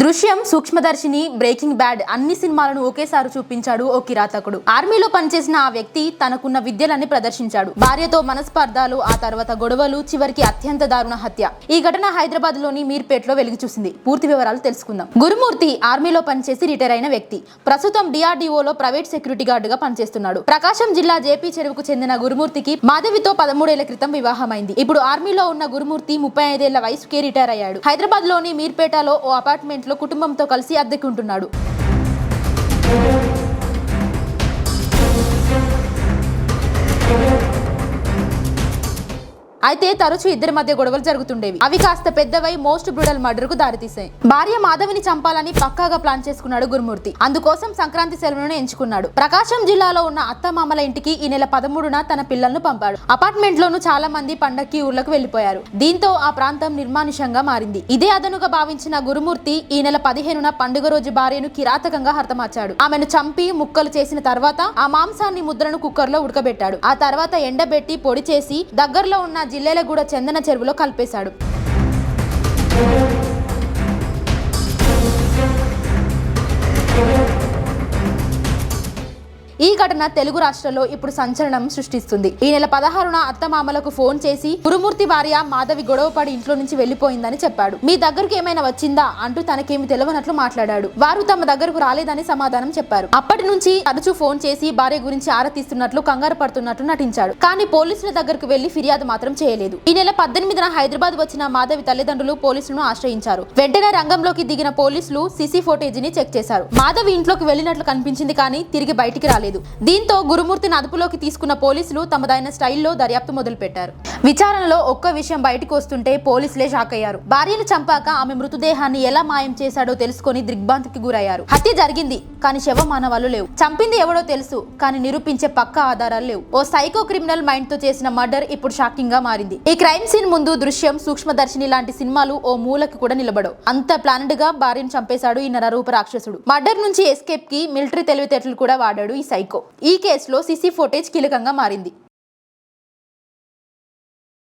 దృశ్యం సూక్ష్మదర్శిని breaking bad అన్ని సినిమాలను ఒకేసారి చూపించాడు ఓ కిరాతకుడు. ఆర్మీలో పనిచేసిన ఆ వ్యక్తి తనకున్న విద్యలన్నీ ప్రదర్శించాడు. భార్యతో మనస్పర్ధాలు ఆ తర్వాత గొడవలు చివరికి అత్యంత దారుణ హత్య. ఈ ఘటన హైదరాబాద్లోని మీర్పేటలో వెలుగు చూసింది. పూర్తి వివరాలు తెలుసుకుందాం. గురుమూర్తి ఆర్మీలో పనిచేసి రిటైర్ అయిన వ్యక్తి. ప్రస్తుతం డిఆర్డీఓలో ప్రైవేట్ సెక్యూరిటీ గార్డుగా పనిచేస్తున్నాడు. ప్రకాశం జిల్లా జేపీ చెరువుకు చెందిన గురుమూర్తికి మాధవితో పదమూడేళ్ళ క్రితం వివాహమైంది. ఇప్పుడు ఆర్మీలో ఉన్న గురుమూర్తి ముప్పై ఐదేళ్ళ వయసుకే రిటైర్ అయ్యాడు. హైదరాబాద్లోని మీర్పేటలో ఓ అపార్ట్మెంట్ లో కుటుంబంతో కలిసి అద్దెకుంటున్నాడు. అయితే తరచూ ఇద్దరి మధ్య గొడవలు జరుగుతుండేవి. అవి కాస్త పెద్దవై మోస్ట్ బ్రూడల్ మర్డర్కు దారితీశాయి. భార్య మాధవిని చంపాలని పక్కాగా ప్లాన్ చేసుకున్నాడు గురుమూర్తి. అందుకోసం సంక్రాంతి సెలవులను ఎంచుకున్నాడు. ప్రకాశం జిల్లాలో ఉన్న అత్తమామల ఇంటికి ఈ నెల పదమూడున తన పిల్లలను పంపాడు. అపార్ట్మెంట్ లోను చాలా మంది పండక్కి ఊర్లకు వెళ్ళిపోయారు దీంతో ఆ ప్రాంతం నిర్మానుషంగా మారింది. ఇదే అదనుగా భావించిన గురుమూర్తి ఈ నెల పదిహేనున పండుగ రోజు భార్యను కిరాతకంగా హతమార్చాడు ఆమెను చంపి ముక్కలు చేసిన తర్వాత ఆ మాంసాన్ని ముద్రను కుక్కర్లో ఉడకబెట్టాడు. ఆ తర్వాత ఎండబెట్టి పొడి చేసి దగ్గరలో ఉన్న జిల్లేలగూడ చందన చెరువులో కలిపేశాడు. ఈ ఘటన తెలుగు రాష్ట్రాల్లో ఇప్పుడు సంచలనం సృష్టిస్తుంది. ఈ నెల పదహారున అత్తమామలకు ఫోన్ చేసి గురుమూర్తి భార్య మాధవి గొడవపడి ఇంట్లో నుంచి వెళ్ళిపోయిందని చెప్పాడు. మీ దగ్గరకు ఏమైనా వచ్చిందా? అంటూ తనకేమి తెలియనట్లు మాట్లాడాడు. వారు తమ దగ్గరకు రాలేదని సమాధానం చెప్పారు. అప్పటి నుంచి తరచూ ఫోన్ చేసి భార్య గురించి ఆరా తీస్తున్నట్లు కంగారు పడుతున్నట్లు నటించాడు. కానీ పోలీసుల దగ్గరకు వెళ్ళి ఫిర్యాదు మాత్రం చేయలేదు. ఈ నెల పద్దెనిమిదిన హైదరాబాద్ వచ్చిన మాధవి తల్లిదండ్రులు పోలీసులను ఆశ్రయించారు. వెంటనే రంగంలోకి దిగిన పోలీసులు సీసీ ఫోటేజీని చెక్ చేశారు. మాధవి ఇంట్లోకి వెళ్ళినట్లు కనిపించింది కానీ తిరిగి బయటికి రాలేదు దీంతో గురుమూర్తిని అదుపులోకి తీసుకున్న పోలీసులు తమదైన స్టైల్లో దర్యాప్తు మొదలుపెట్టారు. విచారణలో ఒక్క విషయం బయటకు వస్తుంటే పోలీసులే షాక్ అయ్యారు. భార్యను చంపాక ఆమె మృతదేహాన్ని ఎలా మాయం చేశాడో తెలుసుకొని దిగ్భ్రాంతికి గురయ్యారు. హత్య జరిగింది కానీ శవ మానవాళ్ళు లేవు. చంపింది ఎవడో తెలుసు కానీ నిరూపించే పక్క ఆధారాలు లేవు. ఓ సైకో క్రిమినల్ మైండ్తో చేసిన మర్డర్ ఇప్పుడు షాకింగ్గా మారింది. ఈ క్రైమ్ సీన్ ముందు దృశ్యం సూక్ష్మదర్శిని లాంటి సినిమాలు ఓ మూలకి కూడా నిలబడవు. అంత ప్లానెడ్గా భార్యను చంపేశాడు ఈ నరరూప రాక్షసుడు. మర్డర్ నుంచి ఎస్కేప్కి మిలిటరీ తెలివితేటలు కూడా వాడాడు ఈ సైకో. ఈ కేసులో సిసి ఫోటేజ్ కీలకంగా మారింది.